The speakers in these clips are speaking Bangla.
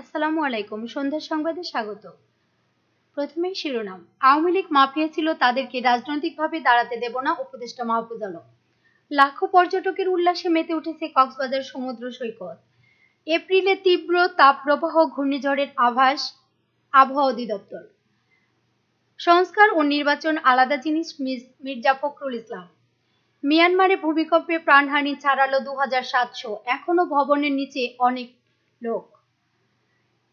আসসালামু আলাইকুম, সন্ধ্যার সংবাদে স্বাগত। প্রথমেই শিরোনাম। আওয়ামী লীগ মাফিয়া ছিল তাদেরকে রাজনৈতিকভাবে দাঁড়াতে দেব না উপদেষ্টা মাহফুজ আলম। লাখো পর্যটকের উল্লাসে মেতে উঠেছে কক্সবাজার সমুদ্র সৈকত। এপ্রিলে তীব্র তাপপ্রবাহ, ঘূর্ণিঝড়ের আভাস, আবহাওয়া অধিদপ্তর। সংস্কার ও নির্বাচন আলাদা জিনিস মির্জা ফখরুল ইসলাম। মিয়ানমারে ভূমিকম্পে প্রাণহানি ছাড়ালো দু হাজার সাতশো। এখনও ভবনের নিচে অনেক লোক।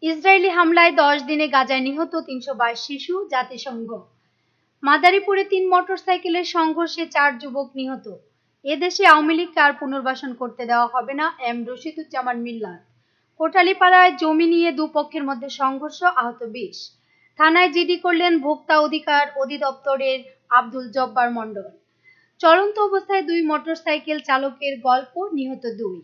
ইসরায়েলি হামলায় দশ দিনে গাজায় নিহত তিনশো বাইশ শিশু জাতিসংঘ। মাদারীপুরে তিন মোটরসাইকেলের সংঘর্ষে চার যুবক নিহত। এদেশে আওয়ামী লীগকে আর পুনর্বাসন করতে দেওয়া হবে না এম রশিদুজ্জামান মিল্লাত। কোটালীপাড়ায় জমি নিয়ে দুপক্ষের মধ্যে সংঘর্ষ, আহত বিশ। থানায় জিডি করলেন ভোক্তা অধিকার অধিদপ্তরের আব্দুল জব্বার মণ্ডল। চলন্ত অবস্থায় দুই মোটরসাইকেল চালকের গল্প, নিহত দুই।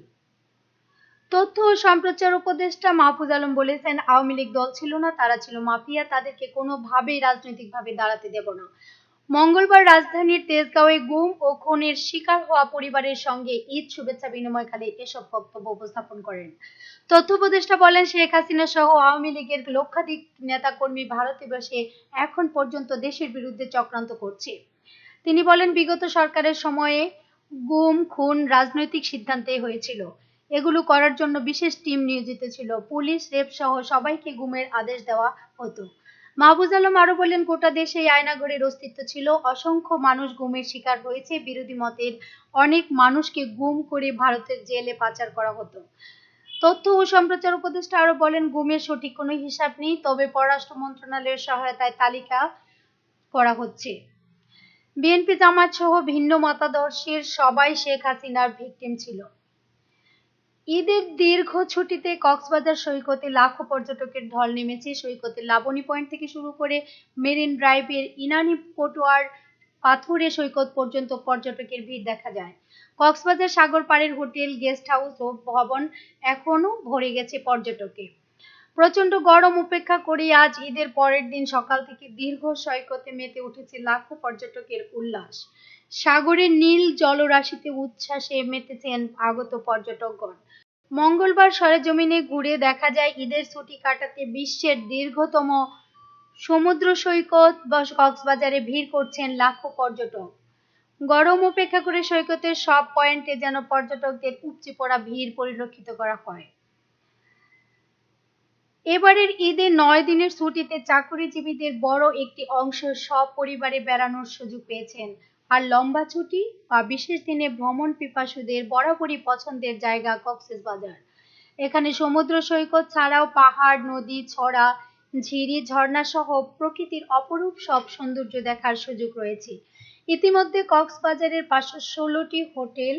তথ্য ও সম্প্রচার উপদেষ্টা মাহফুজ আলম বলেছেন, আওয়ামী লীগ দল ছিল না, তারা ছিল মাফিয়া, তাদেরকে কোনোভাবেই রাজনৈতিকভাবে দাঁড়াতে দেব না। মঙ্গলবার রাজধানীর তেজগাঁওয়ে গুম ও খুনের শিকার হওয়া পরিবারের সঙ্গে ঈদ শুভেচ্ছা বিনিময়কালে এসব বক্তব্য উপস্থাপন করেন। তথ্য উপদেষ্টা বলেন, শেখ হাসিনা সহ আওয়ামী লীগের লক্ষাধিক নেতাকর্মী ভারতে বসে এখন পর্যন্ত দেশের বিরুদ্ধে চক্রান্ত করছে। তিনি বলেন, বিগত সরকারের সময়ে গুম, খুন রাজনৈতিক সিদ্ধান্তে হয়েছিল। এগুলো করার জন্য বিশেষ টিম নিয়োজিত ছিল। পুলিশ, রেপ সহ সবাইকে গুমের আদেশ দেওয়া হতো। মাহবুজ আলম আরও বলেন, গোটা দেশে আয়নাঘরের অস্তিত্ব ছিল। অসংখ্য মানুষ গুমের শিকার হয়েছে। বিরোধী মতের অনেক মানুষকে গুম করে ভারতের জেলে পাচার করা হতো। তথ্য ও সম্প্রচার উপদেষ্টা আরও বলেন, গুমের সঠিক কোনো হিসাব নেই, তবে পররাষ্ট্র মন্ত্রণালয়ের সহায়তায় তালিকা করা হচ্ছে। বিএনপি জামাত সহ ভিন্ন মতাদর্শের সবাই শেখ হাসিনার ভিকটিম ছিল। ঈদের দীর্ঘ ছুটিতে কক্সবাজার সৈকতে লাখো পর্যটকের ঢল নেমেছে। সৈকতের লাবণী পয়েন্ট থেকে শুরু করে মেরিন ড্রাইভের ইনানি পটুয়ার পাথুরে সৈকত পর্যন্ত পর্যটকের ভিড় দেখা যায়। কক্সবাজার সাগর পাড়ের হোটেল, গেস্ট হাউস ও ভবন এখনও ভরে গেছে পর্যটকে। প্রচণ্ড গরম উপেক্ষা করে আজ ঈদের পরের দিন সকাল থেকে দীর্ঘ সৈকতে মেতে উঠেছে লাখো পর্যটকের উল্লাস। সাগরের নীল জলরাশিতে উচ্ছ্বাসে মেতেছেন আগত পর্যটকগণ। মঙ্গলবার সরেজমিনে ঘুরে দেখা যায়, ঈদের ছুটি কাটাতে বিশ্বের দীর্ঘতম সমুদ্র সৈকত বা কক্সবাজারে ভিড় করছেন লাখো পর্যটক। গরম উপেক্ষা করে সৈকতের সব পয়েন্টে যেন পর্যটকদের উপচে পড়া ভিড় পরিলক্ষিত করা হয়। এবারের ঈদে নয় দিনের ছুটিতে চাকরিজীবীদের বড় একটি অংশ সপরিবারে বেড়ানোর সুযোগ পেয়েছেন আর লম্বা ছুটি বা বিশেষ দিনে ভ্রমণ পিপাসুদের বরাবরই পছন্দের জায়গা কক্সবাজার এখানে সমুদ্র সৈকত ছাড়াও পাহাড়, নদী, ছড়া, ঝিরি ঝর্ণা সহ প্রকৃতির অপরূপ সব সৌন্দর্য দেখার সুযোগ রয়েছে। ইতিমধ্যে কক্সবাজারের পাঁচশো ষোলোটি হোটেল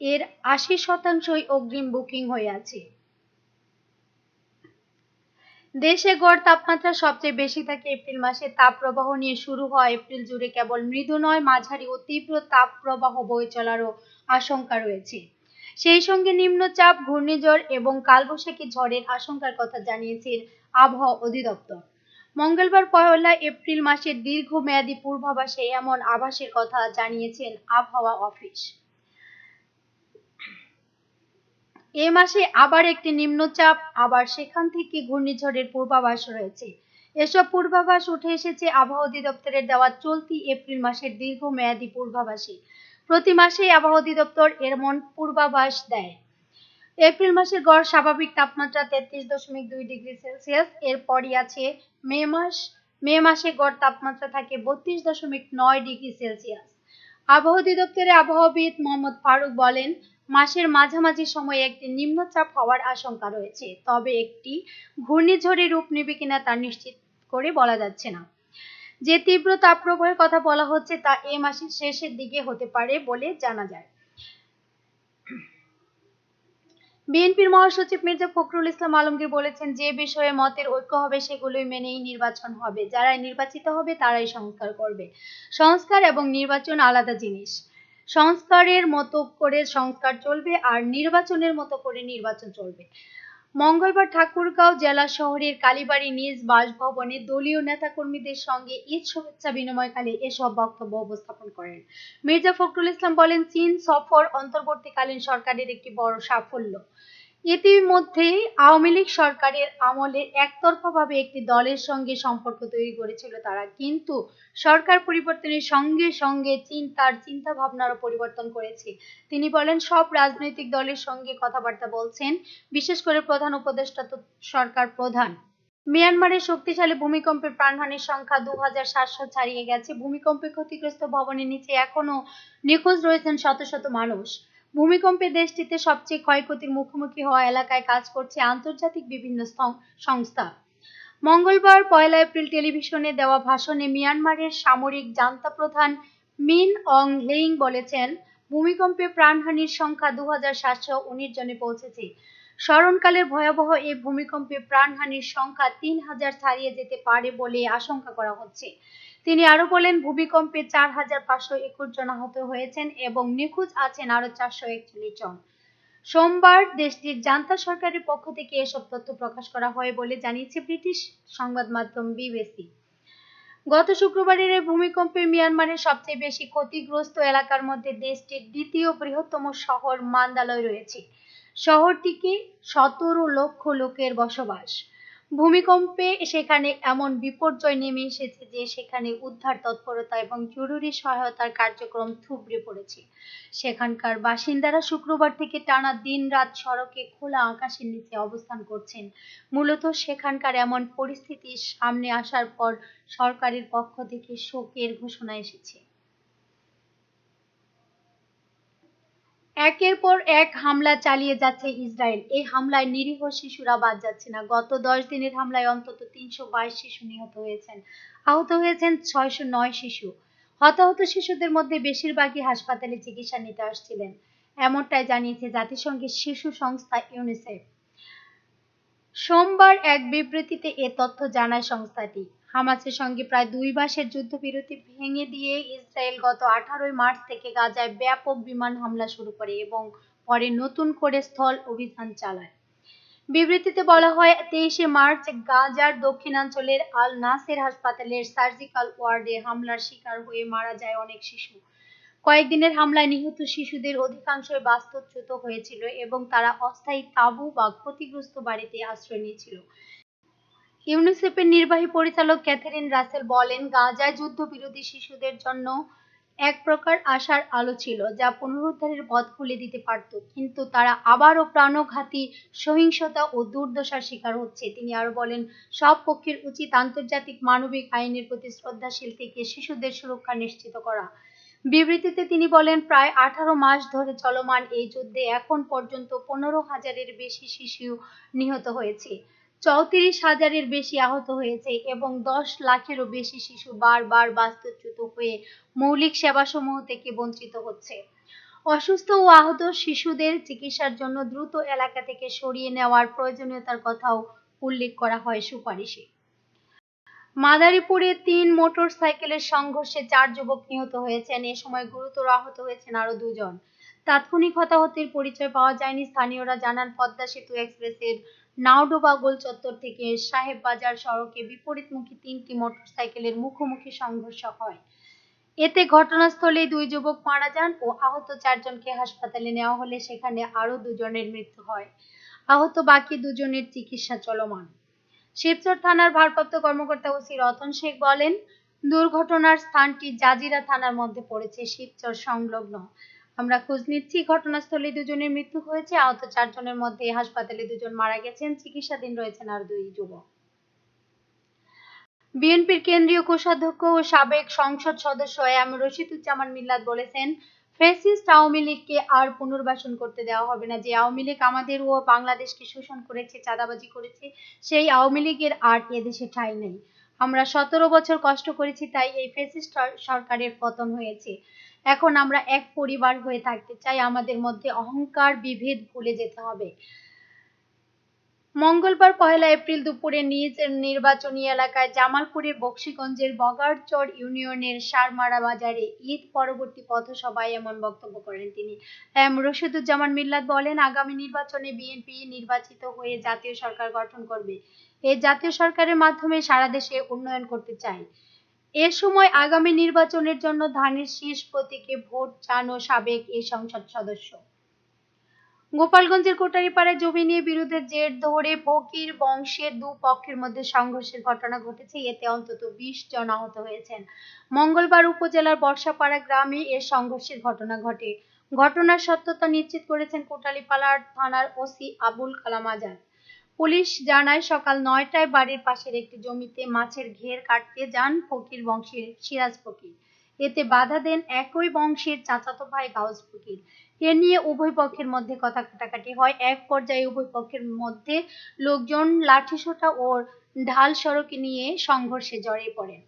এর আশি শতাংশই অগ্রিম বুকিং হয়ে আছে। দেশে গড় তাপমাত্রা সবচেয়ে বেশি থাকে এপ্রিল মাসে। তাপপ্রবাহ নিয়ে শুরু হওয়া এপ্রিল জুড়ে কেবল মৃদু নয়, মাঝারি ও তীব্র তাপপ্রবাহ বয়ে চলারও আশঙ্কা রয়েছে। সেই সঙ্গে নিম্নচাপ, ঘূর্ণিঝড় এবং কালবৈশাখী ঝড়ের আশঙ্কার কথা জানিয়েছেন আবহাওয়া অধিদপ্তর। মঙ্গলবার পয়লা এপ্রিল মাসের দীর্ঘমেয়াদী পূর্বাভাসে এমন আভাসের কথা জানিয়েছেন আবহাওয়া অফিস। এ মাসে আবার একটি নিম্নচাপ, আবার সেখান থেকে ঘূর্ণিঝড়ের পূর্বাভাস রয়েছে। এসব পূর্বাভাস উঠে এসেছে আবহাওয়া অধিদপ্তরের দেওয়া চলতি এপ্রিল মাসের দীর্ঘমেয়াদী পূর্বাভাসে। প্রতি মাসে আবহাওয়া অধিদপ্তর এমন পূর্বাভাস দেয়। এপ্রিল মাসের গড় স্বাভাবিক তাপমাত্রা তেত্রিশ দশমিক দুই ডিগ্রি সেলসিয়াস। এরপরই আছে মে মাস। মে মাসে গড় তাপমাত্রা থাকে বত্রিশ দশমিক নয় ডিগ্রি সেলসিয়াস। আবহাওয়া অধিদপ্তরের আবহাওয়াবিদ মোহাম্মদ ফারুক বলেন মাসের মাঝামাঝি সময়ে একটি নিম্নচাপ হওয়ার আশঙ্কা রয়েছে। তবে একটি ঘূর্ণিঝড়ে রূপ নেবে কিনা তা নিশ্চিত করে বলা যাচ্ছে না। যে তীব্র তাপপ্রবাহের কথা বলা হচ্ছে তা এ মাসের শেষের দিকে হতে পারে বলে জানা যায়। বিএনপির মহাসচিব মির্জা ফখরুল ইসলাম আলমগীর বলেছেন, যে বিষয়ে মতের ঐক্য হবে সেগুলোই মেনেই নির্বাচন হবে। যারাই নির্বাচিত হবে তারাই সংস্কার করবে। সংস্কার এবং নির্বাচন আলাদা জিনিস। সংস্কারের মতো করে সংস্কার চলবে আর নির্বাচনের মতো করে নির্বাচন চলবে। মঙ্গলবার ঠাকুরগাঁও জেলা শহরের কালীবাড়ি নিজ বাসভবনে দলীয় নেতাকর্মীদের সঙ্গে ঈদ শুভেচ্ছা বিনিময়কালে এসব বক্তব্য উপস্থাপন করেন। মির্জা ফখরুল ইসলাম বলেন, চীন সফর অন্তর্বর্তীকালীন সরকারের একটি বড় সাফল্য। ইতিমধ্যেই আওয়ামী লীগ সরকারের আমলে একতরফাভাবে একটি দলের সঙ্গে সম্পর্ক তৈরি করেছিল তারা। কিন্তু সরকার পরিবর্তনের সঙ্গে সঙ্গে তার চিন্তা ভাবনারও পরিবর্তন করেছে। তিনি বলেন, সব রাজনৈতিক দলের সঙ্গে কথাবার্তা বলছেন, বিশেষ করে প্রধান উপদেষ্টা তো সরকার প্রধান। মিয়ানমারের শক্তিশালী ভূমিকম্পের প্রাণহানির সংখ্যা দু হাজার সাতশো ছাড়িয়ে গেছে। ভূমিকম্পে ক্ষতিগ্রস্ত ভবনের নিচে এখনও নিখোঁজ রয়েছেন শত শত মানুষ। ভূমিকম্পে দেশটিতে সবচেয়ে ক্ষয়ক্ষতির মুখোমুখি হওয়া এলাকায় কাজ করছে আন্তর্জাতিক বিভিন্ন সংস্থা। মঙ্গলবার পয়লা এপ্রিল টেলিভিশনে দেওয়া ভাষণে মিয়ানমারের সামরিক জান্তা প্রধান মিন অং হ্লেইং বলেছেন, ভূমিকম্পে প্রাণহানির সংখ্যা দু হাজার সাতশো উনিশ জনে পৌঁছেছে। স্মরণকালের ভয়াবহ এই ভূমিকম্পে প্রাণহানির সংখ্যা তিন হাজার ছাড়িয়ে যেতে পারে বলে আশঙ্কা করা হচ্ছে। তিনি আরও বলেন, ভূমিকম্পে চার হাজার পাঁচশো একুশ জন আহত হয়েছেন এবং নিখোঁজ আছেন আরও চারশো একচল্লিশ জন সোমবার দেশটির জান্তা সরকারের পক্ষ থেকে এসব তথ্য প্রকাশ করা হয় বলে জানিয়েছে ব্রিটিশ সংবাদ মাধ্যম বিবিসি। গত শুক্রবারের এই ভূমিকম্পে মিয়ানমারের সবচেয়ে বেশি ক্ষতিগ্রস্ত এলাকার মধ্যে দেশটির দ্বিতীয় বৃহত্তম শহর মান্দালয় রয়েছে। শহরটিকে সতেরো লক্ষ লোকের বসবাস। ভূমিকম্পে সেখানে এমন বিপর্যয় নেমে এসেছে যে সেখানে উদ্ধার তৎপরতা এবং জরুরি সহায়তার কার্যক্রম থুবড়ে পড়েছে। সেখানকার বাসিন্দারা শুক্রবার থেকে টানা দিন রাত সড়কে খোলা আকাশের নিচে অবস্থান করছেন। মূলত সেখানকার এমন পরিস্থিতি সামনে আসার পর সরকারের পক্ষ থেকে শোকের ঘোষণা এসেছে। একের পর এক হামলা চালিয়ে যাচ্ছে ইসরায়েল। এই হামলায় নিরীহ শিশুরা বাদ যাচ্ছে না। গত দশ দিনের হামলায় অন্তত তিনশো বাইশ শিশু নিহত হয়েছেন। আহত হয়েছেন ছয়শো নয় শিশু। হতাহত শিশুদের মধ্যে বেশিরভাগই হাসপাতালে চিকিৎসা নিতে আসছিলেন। এমনটাই জানিয়েছে জাতিসংঘের শিশু সংস্থা ইউনিসেফ। সোমবার এক বিবৃতিতে এ তথ্য জানায় সংস্থাটি। হামাসের সঙ্গে প্রায় দুই মাসের যুদ্ধবিরতি ভেঙে দিয়ে ইসরায়েল গত আঠারোই মার্চ থেকে গাজায় ব্যাপক বিমান হামলা শুরু করে এবং পরে নতুন করে স্থল অভিযান চালায়। বিবৃতিতে বলা হয়, তেইশে মার্চ গাজার দক্ষিণাঞ্চলের আল নাসের হাসপাতালের সার্জিক্যাল ওয়ার্ডে হামলার শিকার হয়ে মারা যায় অনেক শিশু। কয়েকদিনের হামলায় নিহত শিশুদের অধিকাংশই বাস্তুচ্যুত হয়েছিল এবং তারা অস্থায়ী তাঁবু বা ক্ষতিগ্রস্ত বাড়িতে আশ্রয় নিয়েছিল। ইউনিসেফের নির্বাহী পরিচালক ক্যাথারিন রাসেল বলেন, গাজায় যুদ্ধবিরোধী শিশুদের জন্য এক প্রকার আশার আলো ছিল, যা পুনরুদ্ধারের পথ খুলে দিতে পারত। কিন্তু তারা আবারও প্রাণঘাতী সহিংসতা ও দুর্দশার শিকার হচ্ছে। তিনি আরও বলেন, সব পক্ষের উচিত আন্তর্জাতিক মানবিক আইনের প্রতি শ্রদ্ধাশীল থেকে শিশুদের সুরক্ষা নিশ্চিত করা। বিবৃতিতে তিনি বলেন, প্রায় আঠারো মাস ধরে চলমান এই যুদ্ধে এখন পর্যন্ত পনেরো হাজারের বেশি শিশু নিহত হয়েছে। চৌত্রিশ হাজারের বেশি আহত হয়েছে এবং দশ লাখেরও বেশি শিশু বারবার বাস্তুচ্যুত হয়ে মৌলিক সেবাসমূহ থেকে বঞ্চিত হচ্ছে। অসুস্থ ও আহত শিশুদের চিকিৎসার জন্য দ্রুত এলাকা থেকে সরিয়ে নেওয়ার প্রয়োজনীয়তার কথাও উল্লেখ করা হয় সুপারিশে। মাদারীপুরে তিন মোটর সাইকেলের সংঘর্ষে চার যুবক নিহত হয়েছেন। এ সময় গুরুতর আহত হয়েছেন আরও দুজন। তাৎক্ষণিক হতাহতের পরিচয় পাওয়া যায়নি। স্থানীয়রা জানান, পদ্মা সেতু এক্সপ্রেসের নাওডোবা গোল চত্বর থেকে সাহেব বাজার সড়কে বিপরীতমুখী তিনটি মোটরসাইকেলের মুখোমুখি সংঘর্ষ হয়। এতে ঘটনাস্থলেই দুই যুবক মারা যান ও আহত চারজনকে হাসপাতালে নেওয়া হলে সেখানে আরও দুজনের মৃত্যু হয়। আহত বাকি দুজনের চিকিৎসা চলমান। শিবচর থানার ভারপ্রাপ্ত কর্মকর্তা ওসি রতন শেখ বলেন, দুর্ঘটনার স্থানটি জাজিরা থানার মধ্যে পড়েছে, শিবচর সংলগ্ন। আমরা খোঁজ নিচ্ছি। ঘটনাস্থলে দুজনের মৃত্যু হয়েছে। আহত চারজনের মধ্যে হাসপাতালে দুজন মারা গেছেন। চিকিৎসাধীন রয়েছেন আর দুই যুবক। বিএনপির কেন্দ্রীয় কোষাধ্যক্ষ ও সাবেক সংসদ সদস্য এম রশিদুজ্জামান মিল্লাত বলেছেন, ফ্যাসিস্ট আওয়ামী লীগকে আর পুনর্বাসন করতে দেওয়া হবে না। যে আওয়ামী লীগ আমাদের ও বাংলাদেশকে শোষণ করেছে, চাঁদাবাজি করেছে, সেই আওয়ামী লীগের আর এদেশে ঠাঁই নেই। আমরা সতেরো বছর কষ্ট করেছি, তাই এই ফ্যাসিস্ট সরকারের পতন হয়েছে। এখন আমরা এক পরিবার হয়ে থাকতে চাই, আমাদের মধ্যে অহংকার, বিভেদ ভুলে যেতে হবে। মঙ্গলবার পহেলা এপ্রিল দুপুরে নিজ নির্বাচনী এলাকায় জামালপুরের বক্সিগঞ্জের বগারচর ইউনিয়নের সারমারা বাজারে ঈদ পরবর্তী পথসভায় এমন বক্তব্য করেন তিনি। এম রশিদুজ্জামান মিল্লাত বলেন, আগামী নির্বাচনে বিএনপি নির্বাচিত হয়ে জাতীয় সরকার গঠন করবে। এই জাতীয় সরকারের মাধ্যমে সারা দেশে উন্নয়ন করতে চাই। এ সময় আগামী নির্বাচনের জন্য ধানের শীষ প্রতীকে ভোট চান ও সাবেক এই সংসদ সদস্য। গোপালগঞ্জের কোটারিপাড়ায় জমি নিয়ে বিরোধের জের ধরে ফকির বংশের দু পক্ষের মধ্যে সংঘর্ষের ঘটনা ঘটেছে। এতে অন্তত বিশ জন আহত হয়েছেন। মঙ্গলবার উপজেলার বর্ষাপাড়া গ্রামে এ সংঘর্ষের ঘটনা ঘটে। ঘটনার সত্যতা নিশ্চিত করেছেন কোটালীপাড়া থানার ওসি আবুল কালাম আজাদ। পুলিশ জানায়, সকাল নয়টায় বাড়ির পাশের একটি জমিতে মাছের ঘের কাটতে যান ফকির বংশের সিরাজ ফকির। এতে বাধা দেন একই বংশের চাচাতো ভাই গাউস ফকির। এ নিয়ে উভয় পক্ষের মধ্যে কথা কাটাকাটি হয়। এক পর্যায়ে উভয় পক্ষের মধ্যে লোকজন লাঠিসোঁটা ও ঢাল সড়কে নিয়ে সংঘর্ষে জড়িয়ে পড়েন।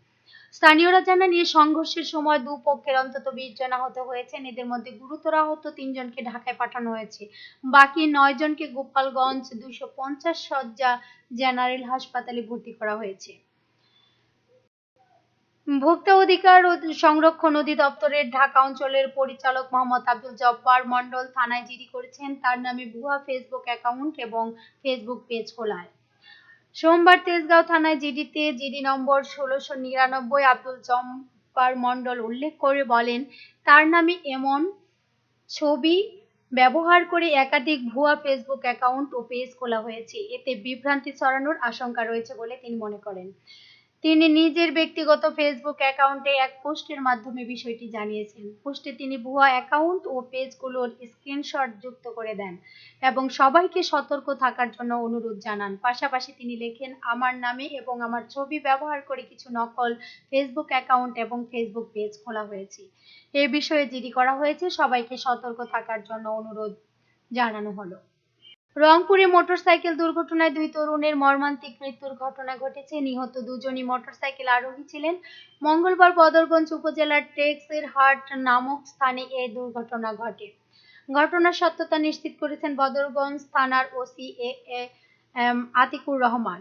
স্থানীয়রা জানান, এই সংঘর্ষের সময় দু পক্ষের অন্তত বিশ জন আহত হয়েছেন। এদের মধ্যে গুরুতর আহত তিনজনকে ঢাকায় পাঠানো হয়েছে। বাকি নয় জনকে গোপালগঞ্জ দুইশো পঞ্চাশ শয্যা জেনারেল হাসপাতালে ভর্তি করা হয়েছে। ভোক্তা অধিকার সংরক্ষণ অধিদপ্তরের ঢাকা অঞ্চলের পরিচালক মোহাম্মদ আব্দুল জব্বার মন্ডল থানায় জিডি করেছেন। তার নামে ভুয়া ফেসবুক অ্যাকাউন্ট এবং ফেসবুক পেজ খোলায়। সোমবার তেজগাঁও থানায় জিডিতে জিডি নম্বর ষোলোশো নিরানব্বই আব্দুল জম্পার মন্ডল উল্লেখ করে বলেন, তার নামে এমন ছবি ব্যবহার করে একাধিক ভুয়া ফেসবুক অ্যাকাউন্ট ও পেজ খোলা হয়েছে। এতে বিভ্রান্তি ছড়ানোর আশঙ্কা রয়েছে বলে তিনি মনে করেন। তিনি নিজের ব্যক্তিগত ফেসবুক অ্যাকাউন্টে এক পোস্টের মাধ্যমে বিষয়টি জানিয়েছেন। পোস্টে তিনি ভুয়া অ্যাকাউন্ট ও পেজগুলোর স্ক্রিনশট যুক্ত করে দেন এবং সবাইকে সতর্ক থাকার জন্য অনুরোধ জানান। পাশাপাশি তিনি লেখেন, আমার নামে এবং আমার ছবি ব্যবহার করে কিছু নকল ফেসবুক অ্যাকাউন্ট এবং ফেসবুক পেজ খোলা হয়েছে। এ বিষয়ে জিডি করা হয়েছে, সবাইকে সতর্ক থাকার জন্য অনুরোধ জানানো হলো। রংপুরে মোটরসাইকেল দুর্ঘটনায় দুই তরুণের মর্মান্তিক মৃত্যুর ঘটনা ঘটেছে। নিহত দুজনই মোটরসাইকেল আরোহী ছিলেন। মঙ্গলবার বদরগঞ্জ উপজেলার টেক্সের হাট নামক স্থানে এই দুর্ঘটনা ঘটে। ঘটনার সত্যতা নিশ্চিত করেছেন বদরগঞ্জ থানার ওসি এ আতিকুর রহমান।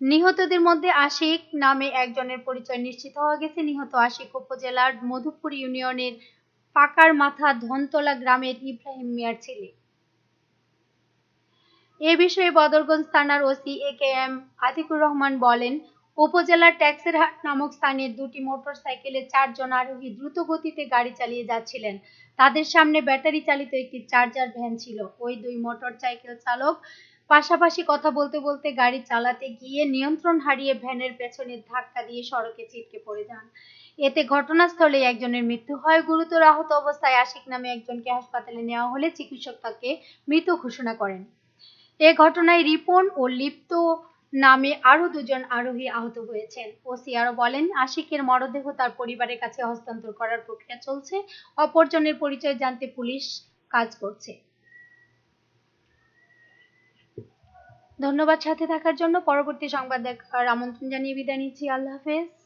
নিহতদের মধ্যে আশিক নামে একজনের পরিচয় নিশ্চিত হওয়া গেছে। নিহত আশিক উপজেলার মধুপুর ইউনিয়নের পাকার মাথা ধনতলা গ্রামের ইব্রাহিম মিয়ার ছেলে। এ বিষয়ে বদরগঞ্জ থানার OC A K M Atiqur Rahman বলেন, উপজেলার ট্যাক্সের হাট নামক স্থানে দুটি মোটরসাইকেলে চারজন আরোহী দ্রুত গতিতে গাড়ি চালিয়ে যাচ্ছিলেন। তাদের সামনে ব্যাটারি চালিত একটি চার্জার ভ্যান ছিল। ওই দুই মোটরসাইকেল চালক পাশাপাশি কথা বলতে বলতে গাড়ি চালাতে গিয়ে নিয়ন্ত্রণ হারিয়ে ভ্যানের পেছনে ধাক্কা দিয়ে সড়কে ছিটকে পড়ে যান। এতে ঘটনাস্থলে একজনের মৃত্যু হয়। গুরুতর আহত অবস্থায় আশিক নামে একজনকে হাসপাতালে নেওয়া হলে চিকিৎসক তাকে মৃত ঘোষণা করেন। এ ঘটনায় রিপন ও লিপ্ত নামে আরও দুজন আরোহী আহত হয়েছেন। ওসি আরও বলেন, আশিকের মরদেহ তার পরিবারের কাছে হস্তান্তর করার প্রক্রিয়া চলছে। অপরজনের পরিচয় জানতে পুলিশ কাজ করছে। ধন্যবাদ সাথে থাকার জন্য। পরবর্তী সংবাদ দেখার আমন্ত্রণ জানিয়ে বিদায় নিচ্ছি। আল্লাহ হাফেজ।